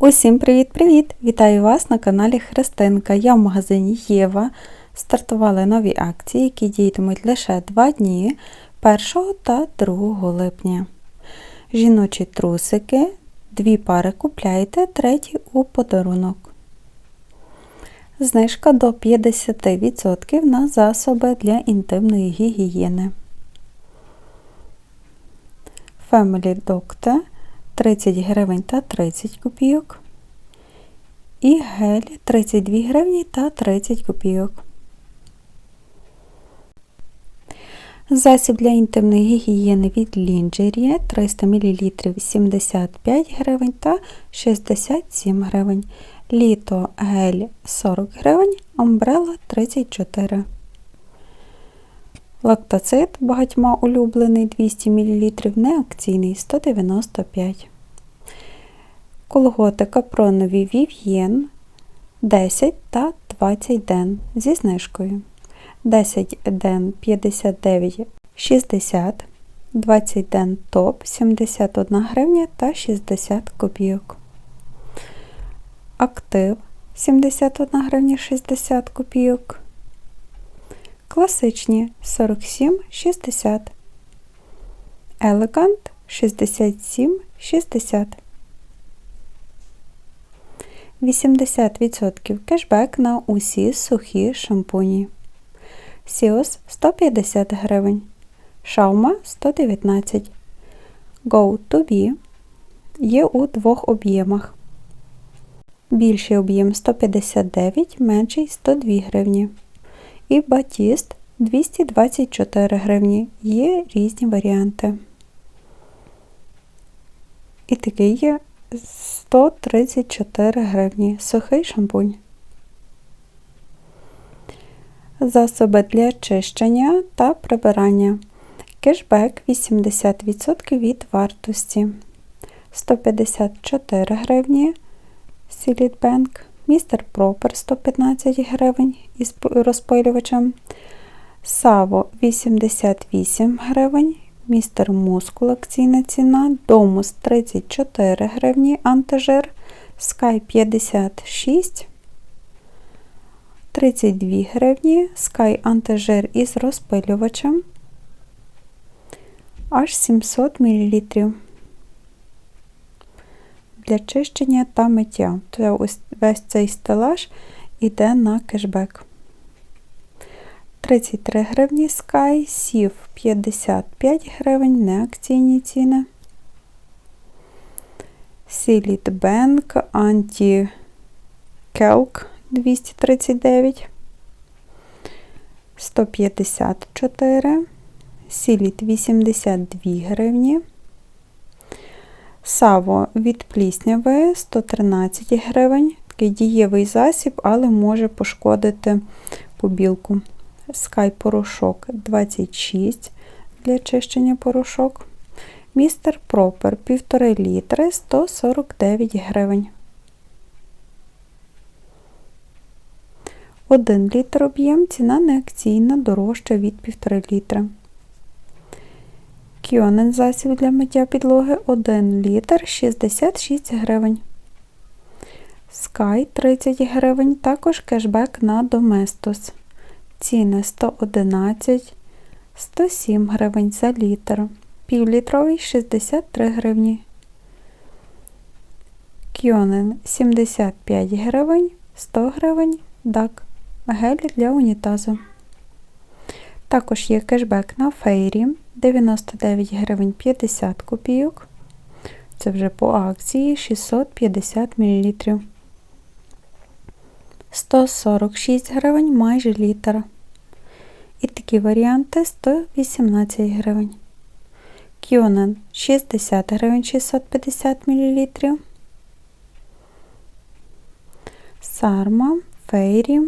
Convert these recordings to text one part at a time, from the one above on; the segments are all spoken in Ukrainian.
Усім привіт-привіт! Вітаю вас на каналі Христинка. Я в магазині Єва. Стартували нові акції, які діятимуть лише 2 дні 1 та 2 липня. Жіночі трусики, дві пари купляйте, треті у подарунок. Знижка до 50% на засоби для інтимної гігієни. Family Doctor 30 гривень та 30 копійок. І гель 32 гривні та 30 копійок. Засіб для інтимної гігієни від Lingerie 300 мл 75 гривень та 67 гривень. Літо гель 40 гривень, Umbrella 34 Лактоцит багатьма улюблений 200 мл, неакційний 195 Колготи капронові Вів'єн 10 та 20 ден зі знижкою. 10 ден 59,60, 20 ден топ 71 гривня та 60 копійок. Актив 71 гривня 60 копійок. Класичні 47,60. Елегант 67,60. 80% кешбек на усі сухі шампуні. Сіос 150 гривень. Шаума 119. Go to be є у двох об'ємах. Більший об'єм 159, менший 102 гривні. І батіст 224 гривні. Є різні варіанти. І такий є 134 гривні. Сухий шампунь. Засоби для очищення та прибирання. Кешбек 80% від вартості. 154 гривні. Сілітбенк. Містер Пропер 115 гривень із розпилювачем. Саво 88 гривень. Містер Мускул акційна ціна. Домус 34 гривні антижир. Sky 56 32 гривні. Sky антижир із розпилювачем. Аж 700 мл. Для чищення та миття. То ось весь цей стелаж іде на кешбек. 33 гривні Sky, сів 55 гривень, неакційні ціни. Сіліт Бенк, Анті Келк 239, 154, Сіліт 82 гривні. Саво від плісняви 113 гривень. Такий дієвий засіб, але може пошкодити побілку. Скай порошок 26 для чищення порошок. Містер Пропер 1,5 літри 149 гривень. 1 літр об'єм, ціна неакційна, дорожча від 1,5 літра. Кіонен засіб для миття підлоги 1 літр 66 гривень. Sky 30 гривень, також кешбек на Domestos. Ціни 111, 107 гривень за літр. Півлітровий 63 гривні. Кьонен 75 гривень, 100 гривень, дак. Гель для унітазу. Також є кешбек на фейрі 99 гривень 50 копійок. Це вже по акції 650 мл. 146 гривень майже літр. І такі варіанти 118 гривень. Кьонен 60 гривень 650 мл. Сарма, фейрі.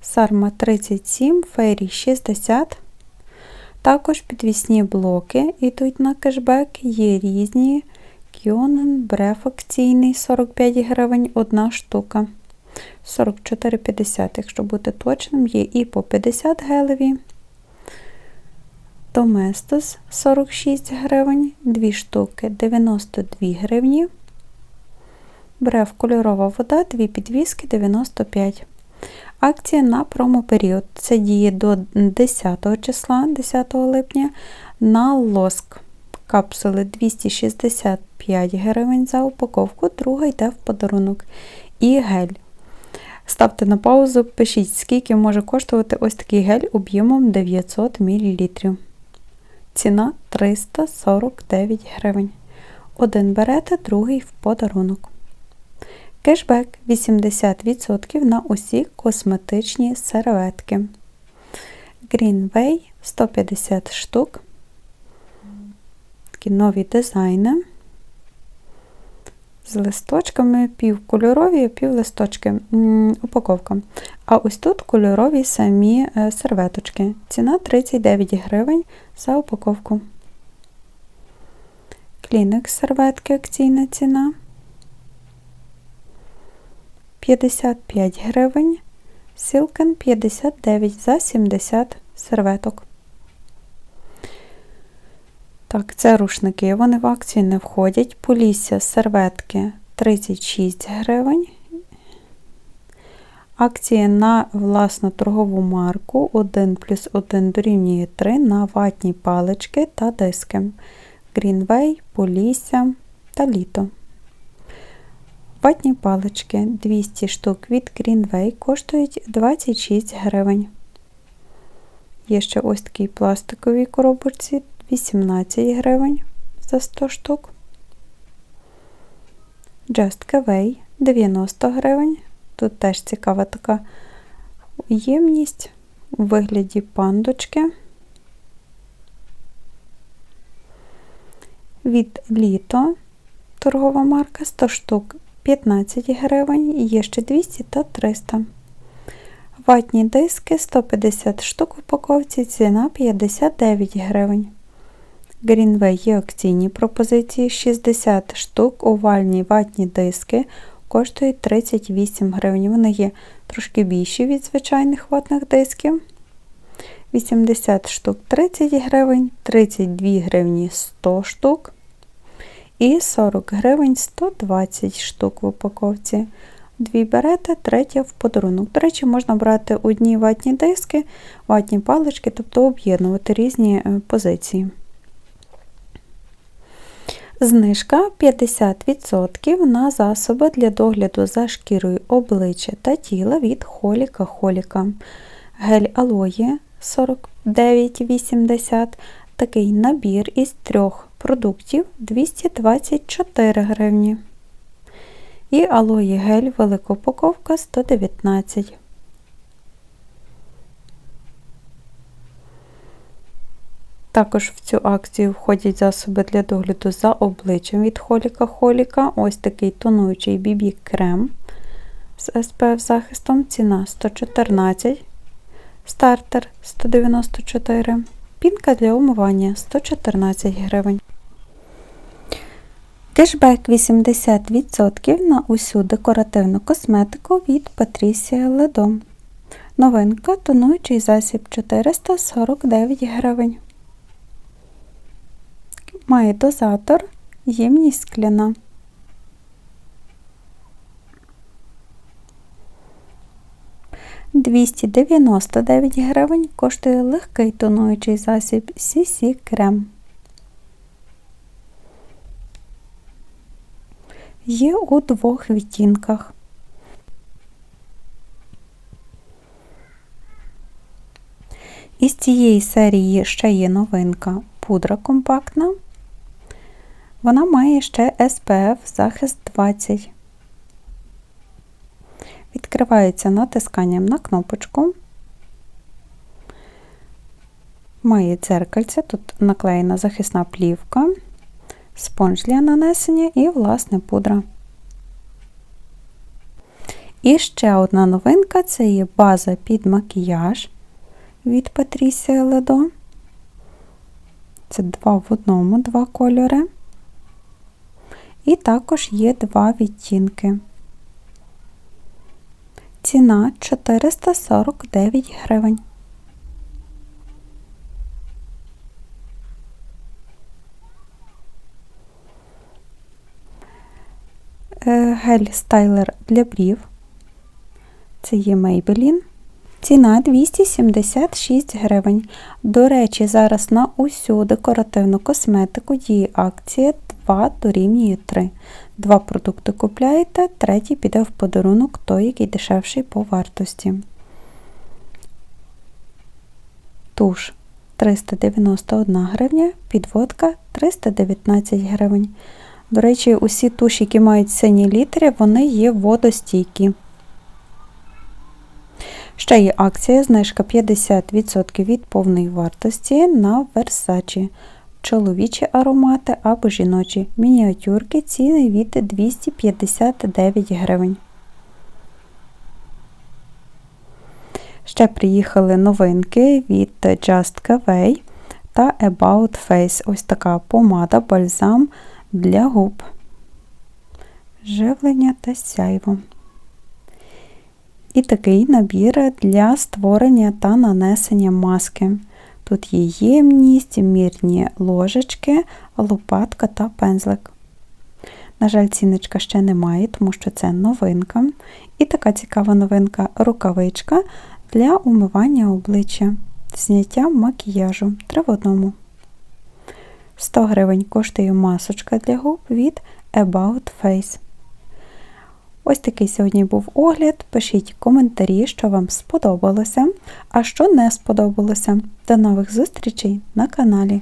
Сарма 37, фейрі 60. Також підвісні блоки йдуть на кешбек, є різні. Кьонен, бреф акційний 45 гривень, одна штука. 44,50, якщо бути точним, є і по 50 гелеві. Доместос 46 гривень, 2 штуки 92 гривні. Брев кольорова вода, дві підвіски 95. Акція на промоперіод. Це діє до 10 числа, 10 липня на лоск. Капсули 265 гривень за упаковку, друга йде в подарунок. І гель. Ставте на паузу, пишіть, скільки може коштувати ось такий гель об'ємом 900 мл. Ціна 349 гривень. Один берете, другий в подарунок. Кешбек 80% на усі косметичні серветки. Greenway 150 штук. Такі нові дизайни. З листочками півкольорові, пів листочки. Упаковка. А ось тут кольорові самі е, серветочки. Ціна 39 гривень за упаковку. Клінекс серветки акційна ціна. 55 гривень, Сілкен 59 за 70 серветок. Так, це рушники, вони в акцію не входять. Полісся серветки 36 гривень. Акція на власну торгову марку 1 плюс 1 дорівнює 3 на ватні палички та диски. Greenway, Полісся та літо. Ватні палички 200 штук від Greenway коштують 26 гривень. Є ще ось такі пластикові коробочці 18 гривень за 100 штук. Just Caway 90 гривень. Тут теж цікава така ємність у вигляді пандочки. Від літо торгова марка 100 штук 15 гривень, є ще 200 та 300. Ватні диски 150 штук в упаковці, ціна 59 гривень. Greenway є акційні пропозиції 60 штук, овальні ватні диски коштують 38 гривень. Вони є трошки більші від звичайних ватних дисків. 80 штук 30 гривень, 32 гривні 100 штук. І 40 гривень 120 штук в упаковці. Дві берете, третя в подарунок. До речі, можна брати одні ватні диски, ватні палички, тобто об'єднувати різні е, позиції. Знижка 50% на засоби для догляду за шкірою обличчя та тіла від Холіка Холіка. Гель алої 49,80. Такий набір із трьох продуктів 224 гривні. І алої гель велика упаковка 119 Також в цю акцію входять засоби для догляду за обличчям від Холіка Холіка. Ось такий тонуючий бібі крем з SPF захистом. Ціна 114, стартер 194, пінка для умивання 114 гривень. Кешбек 80% на усю декоративну косметику від Patricia Ledo. Новинка тонуючий засіб 449 гривень. Має дозатор, ємність скляна. Двісті дев'яносто дев'ять гривень коштує легкий тонуючий засіб CC крем. Є у двох відтінках. Із цієї серії ще є новинка пудра компактна. Вона має ще SPF захист 20. Відкривається натисканням на кнопочку. Має дзеркальце, тут наклеєна захисна плівка, спонж для нанесення і, власне, пудра. І ще одна новинка це є база під макіяж від Patricia Ledo. Це два в одному, два кольори. І також є два відтінки. Ціна 449 гривень. е, гель стайлер для брів. Це є Maybelline. Ціна 276 гривень. До речі, зараз на усю декоративну косметику діє акція 2 дорівнює 3. Два продукти купляєте, третій піде в подарунок, той, який дешевший по вартості. Туш 391 гривня, підводка 319 гривень. До речі, усі туші, які мають сині літери, вони є водостійкі. Ще є акція, знижка 50% від повної вартості на Versace. Чоловічі аромати або жіночі мініатюрки ціни від 259 гривень. Ще приїхали новинки від Just Cavey та About Face. Ось така помада, бальзам для губ. Живлення та сяйво. І такий набір для створення та нанесення маски. Тут є ємність, мірні ложечки, лопатка та пензлик. На жаль, ціночка ще немає, тому що це новинка. І така цікава новинка рукавичка для умивання обличчя, зняття макіяжу три в одному. 100 гривень коштує масочка для губ від About Face. Ось такий сьогодні був огляд. Пишіть коментарі, що вам сподобалося, а що не сподобалося. До нових зустрічей на каналі.